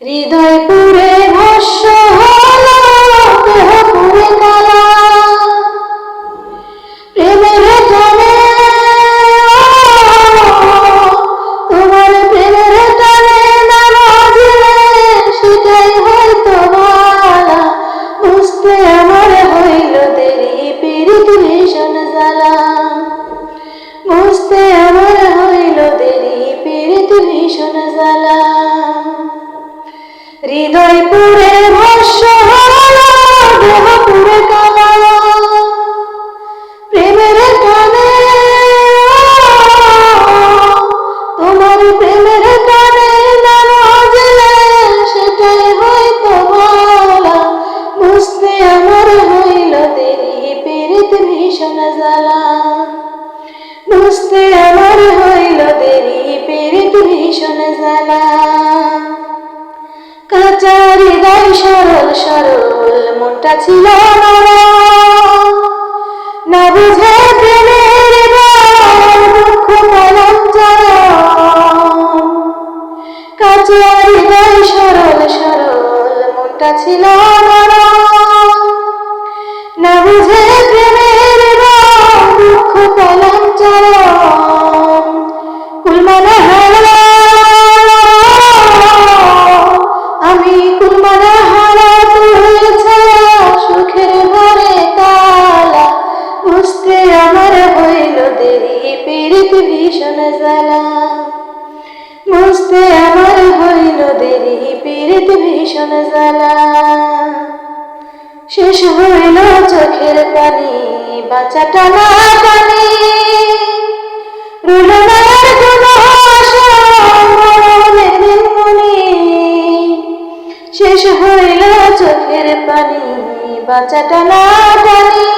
হৃদয় পুরে ভস্য হলো দেহ পুরে কালা। প্রেমের টানে তোমার প্রেমের টানে না সেটাই হয়তো ভালা বুঝতে আমার হইল দেরি, পীড়িত ভীষণ জ্বালা। বুঝতে আমার হইল দেরি, পীড়িত ভীষণ জ্বালা। হৃদয় পুরে ভস্য দেহ পুরে কালা প্রেমের টানে, তোমার প্রেমের টানে না বাজলে সেটাই হয়তো ভালা। বুঝতে আমার হইল দেরি, পীড়িত ভীষণ জ্বালা। বুঝতে আমার হইল দেরি, পীড়িত ভীষণ জ্বালা। মনটা ছিল। না বুঝে প্রেমের দুঃখ কাঁচা হৃদয় সরল সরল, মনটা ছিল। না বুঝে প্রেমের দুঃখ কলম কুলমানা আমি কুলমানা বুঝতে আমার হইল দেরি, পীড়িত ভীষণ জ্বালা। বুঝতে আমার হইল দেরি, পীড়িত ভীষণ জ্বালা। শেষ হইল চোখের পানি বাচ্চাটা না পানি দিনমণি। শেষ হইল চোখের পানি বাচ্চাটা না টানি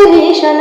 ರೇಷನ